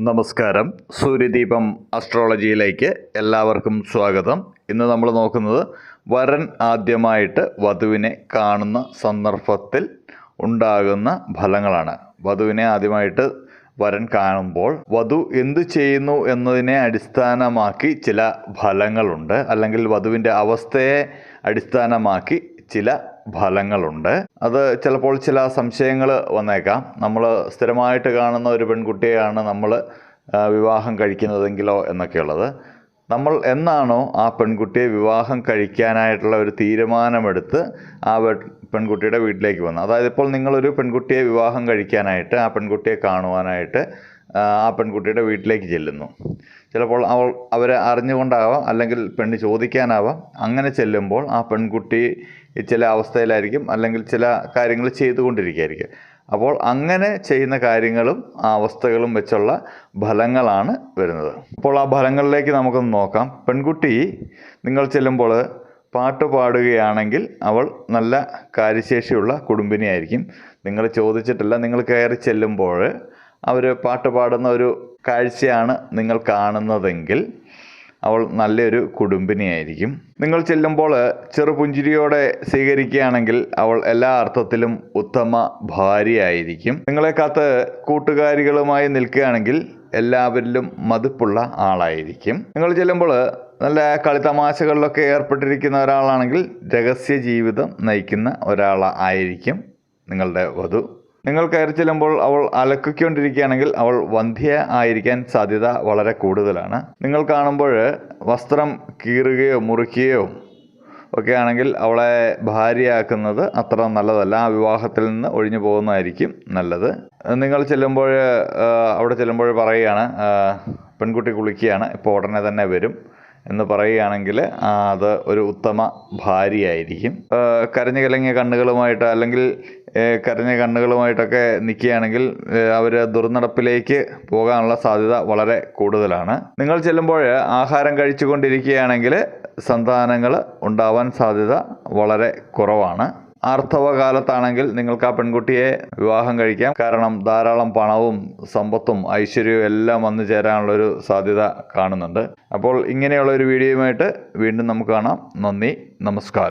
നമസ്കാരം. സൂര്യദീപം അസ്ട്രോളജിയിലേക്ക് എല്ലാവർക്കും സ്വാഗതം. ഇന്ന് നമ്മൾ നോക്കുന്നത് വരൻ ആദ്യമായിട്ട് വധുവിനെ കാണുന്ന സന്ദർഭത്തിൽ ഉണ്ടാകുന്ന ഫലങ്ങളാണ്. വധുവിനെ ആദ്യമായിട്ട് വരൻ കാണുമ്പോൾ വധു എന്തു ചെയ്യുന്നു എന്നതിനെ അടിസ്ഥാനമാക്കി ചില ഫലങ്ങളുണ്ട്. അല്ലെങ്കിൽ വധുവിന്റെ അവസ്ഥയെ അടിസ്ഥാനമാക്കി ചില ഫലങ്ങളുണ്ട്. അത് ചിലപ്പോൾ ചില സംശയങ്ങൾ വന്നേക്കാം. നമ്മൾ സ്ഥിരമായിട്ട് കാണുന്ന ഒരു പെൺകുട്ടിയെയാണ് നമ്മൾ വിവാഹം കഴിക്കുന്നതെങ്കിലോ എന്നൊക്കെയുള്ളത്. നമ്മൾ എന്നാണോ ആ പെൺകുട്ടിയെ വിവാഹം കഴിക്കാനായിട്ടുള്ള ഒരു തീരുമാനമെടുത്ത് ആ പെൺകുട്ടിയുടെ വീട്ടിലേക്ക് വന്നത്? അതായത് ഇപ്പോൾ നിങ്ങളൊരു പെൺകുട്ടിയെ വിവാഹം കഴിക്കാനായിട്ട് ആ പെൺകുട്ടിയെ കാണുവാനായിട്ട് ആ, പെൺകുട്ടിയുടെ വീട്ടിലേക്ക് ചെല്ലുന്നു. ചിലപ്പോൾ അവൾ അവരെ അറിഞ്ഞുകൊണ്ടാവാം അല്ലെങ്കിൽ പെണ്ണ് ചോദിക്കാനാവാം. അങ്ങനെ ചെല്ലുമ്പോൾ ആ പെൺകുട്ടി ചില അവസ്ഥയിലായിരിക്കും അല്ലെങ്കിൽ ചില കാര്യങ്ങൾ ചെയ്തുകൊണ്ടിരിക്കുകയായിരിക്കും. അപ്പോൾ അങ്ങനെ ചെയ്യുന്ന കാര്യങ്ങളും ആ അവസ്ഥകളും വെച്ചുള്ള ഫലങ്ങളാണ് വരുന്നത്. അപ്പോൾ ആ ഫലങ്ങളിലേക്ക് നമുക്കൊന്ന് നോക്കാം. പെൺകുട്ടി നിങ്ങൾ ചെല്ലുമ്പോൾ പാട്ട് പാടുകയാണെങ്കിൽ അവൾ നല്ല കാര്യശേഷിയുള്ള കുടുംബിനിയായിരിക്കും. നിങ്ങൾ ചോദിച്ചിട്ടില്ല നിങ്ങൾ കയറി ചെല്ലുമ്പോൾ അവർ പാട്ട് പാടുന്ന ഒരു കാഴ്ചയാണ് നിങ്ങൾ കാണുന്നതെങ്കിൽ അവൾ നല്ലൊരു കുടുംബിനിയായിരിക്കും. നിങ്ങൾ ചെല്ലുമ്പോൾ ചെറുപുഞ്ചിരിയോടെ സ്വീകരിക്കുകയാണെങ്കിൽ അവൾ എല്ലാ അർത്ഥത്തിലും ഉത്തമ ഭാര്യയായിരിക്കും. നിങ്ങളെ കാത്ത് കൂട്ടുകാരികളുമായി നിൽക്കുകയാണെങ്കിൽ എല്ലാവരിലും മതിപ്പുള്ള ആളായിരിക്കും. നിങ്ങൾ ചെല്ലുമ്പോൾ നല്ല കളിതമാശകളിലൊക്കെ ഏർപ്പെട്ടിരിക്കുന്ന ഒരാളാണെങ്കിൽ രഹസ്യ ജീവിതം നയിക്കുന്ന ഒരാളായിരിക്കും നിങ്ങളുടെ വധു. നിങ്ങൾ കയറി ചെല്ലുമ്പോൾ അവൾ അലക്കിക്കൊണ്ടിരിക്കുകയാണെങ്കിൽ അവൾ വന്ധ്യ ആയിരിക്കാൻ സാധ്യത വളരെ കൂടുതലാണ്. നിങ്ങൾ കാണുമ്പോൾ വസ്ത്രം കീറുകയോ മുറിക്കുകയോ ഒക്കെ ആണെങ്കിൽ അവളെ ഭാര്യയാക്കുന്നത് അത്ര നല്ലതല്ല. ആ വിവാഹത്തിൽ നിന്ന് ഒഴിഞ്ഞു പോകുന്നതായിരിക്കും നല്ലത്. നിങ്ങൾ ചെല്ലുമ്പോൾ അവിടെ ചെല്ലുമ്പോൾ പറയുകയാണ് പെൺകുട്ടി കുളിക്കുകയാണ് ഇപ്പോൾ ഉടനെ തന്നെ വരും എന്ന് പറയുകയാണെങ്കിൽ അത് ഒരു ഉത്തമ ഭാര്യയായിരിക്കും. കരഞ്ഞു കലങ്ങിയ കണ്ണുകളുമായിട്ട് അല്ലെങ്കിൽ കരഞ്ഞ കണ്ണുകളുമായിട്ടൊക്കെ നിൽക്കുകയാണെങ്കിൽ അവർ ദുർനടപ്പിലേക്ക് പോകാനുള്ള സാധ്യത വളരെ കൂടുതലാണ്. നിങ്ങൾ ചെല്ലുമ്പോൾ ആഹാരം കഴിച്ചുകൊണ്ടിരിക്കുകയാണെങ്കിൽ സന്താനങ്ങൾ ഉണ്ടാവാൻ സാധ്യത വളരെ കുറവാണ്. ആർത്തവ കാലത്താണെങ്കിൽ നിങ്ങൾക്ക് ആ പെൺകുട്ടിയെ വിവാഹം കഴിക്കാം. കാരണം ധാരാളം പണവും സമ്പത്തും ഐശ്വര്യവും എല്ലാം വന്നു ചേരാനുള്ളൊരു സാധ്യത കാണുന്നുണ്ട്. അപ്പോൾ ഇങ്ങനെയുള്ള ഒരു വീഡിയോയുമായിട്ട് വീണ്ടും നമുക്ക് കാണാം. നന്ദി നമസ്കാരം.